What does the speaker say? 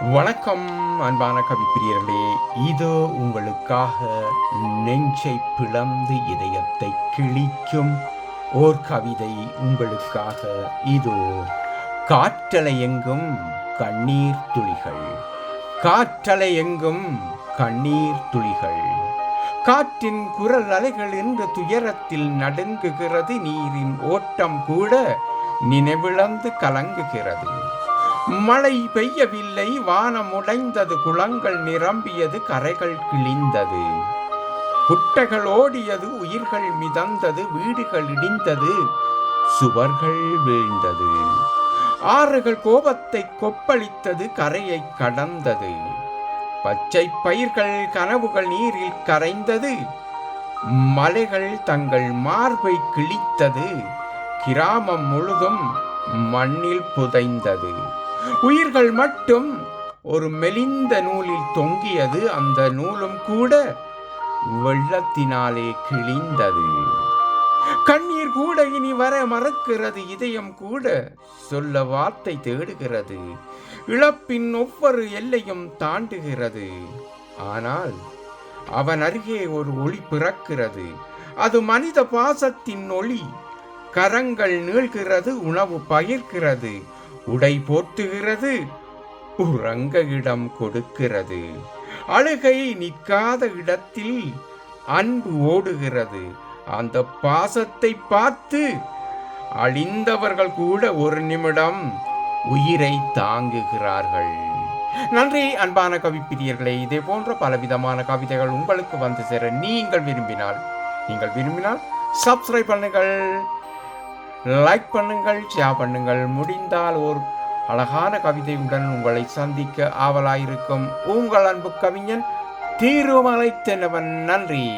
வணக்கம் அன்பான கவிப்பிரியர்களே. இதோ உங்களுக்காக நெஞ்சை பிளந்து இதயத்தை கிழிக்கும் ஓர் கவிதை உங்களுக்காக. இதோ காற்றலை எங்கும் கண்ணீர் துளிகள். காற்றலை எங்கும் கண்ணீர் துளிகள். காற்றின் குரல் அலைகள் என்று துயரத்தில் நடுங்குகிறது. நீரின் ஓட்டம் கூட நினைவிழந்து கலங்குகிறது. மழை பெய்யவில்லை வானம் உடைந்தது குளங்கள் நிரம்பியது கரைகள் கிழிந்தது. குட்டைகள் ஓடியது உயிர்கள் மிதந்தது வீடுகள் இடிந்தது சுவர்கள் வீழ்ந்தது. ஆறுகள் கோபத்தை கொப்பளித்தது கரையை கடந்தது. பச்சை பயிர்கள் கனவுகள் நீரில் கரைந்தது மலைகள் தங்கள் மார்பை கிழித்தது கிராமம் முழுதும் மண்ணில் புதைந்தது. உயிர்கள் மட்டும். ஒரு மெலிந்த நூலில் தொங்கியது அந்த நூலும் கூட வெள்ளத்தினாலே கிழிந்தது. கண்ணீர் கூட இனி வர மறக்கிறது இதயம் கூட சொல்ல வார்த்தை தேடுகிறது. இழப்பின் ஒவ்வொரு எல்லையும் தாண்டுகிறது. ஆனால் அவன் அருகே ஒரு ஒளி பிறக்கிறது. அது மனித பாசத்தின் ஒளி. கரங்கள் நீள்கிறது உணவு பகிர்கிறது உடை போர்த்துகிறது உறங்க இடம் கொடுக்கிறது. அழுகை நிற்காத இடத்தில் அன்பு ஓடுகிறது. அந்த பாசத்தை பார்த்து அழிந்தவர்கள் கூட ஒரு நிமிடம் உயிரை தாங்குகிறார்கள். நன்றி அன்பான கவிப்பிரியர்களே இதே போன்ற பலவிதமான கவிதைகள் உங்களுக்கு வந்து சேர நீங்கள் விரும்பினால் நீங்கள் விரும்பினால் சப்ஸ்கிரைப் பண்ணுங்கள். லைக் பண்ணுங்கள் ஷேர் பண்ணுங்கள். முடிந்தால் ஒரு அழகான கவிதையுடன் உங்களை சந்திக்க ஆவலாயிருக்கும் உங்கள் அன்பு கவிஞன் தீருமலை தென்னவன் நன்றி.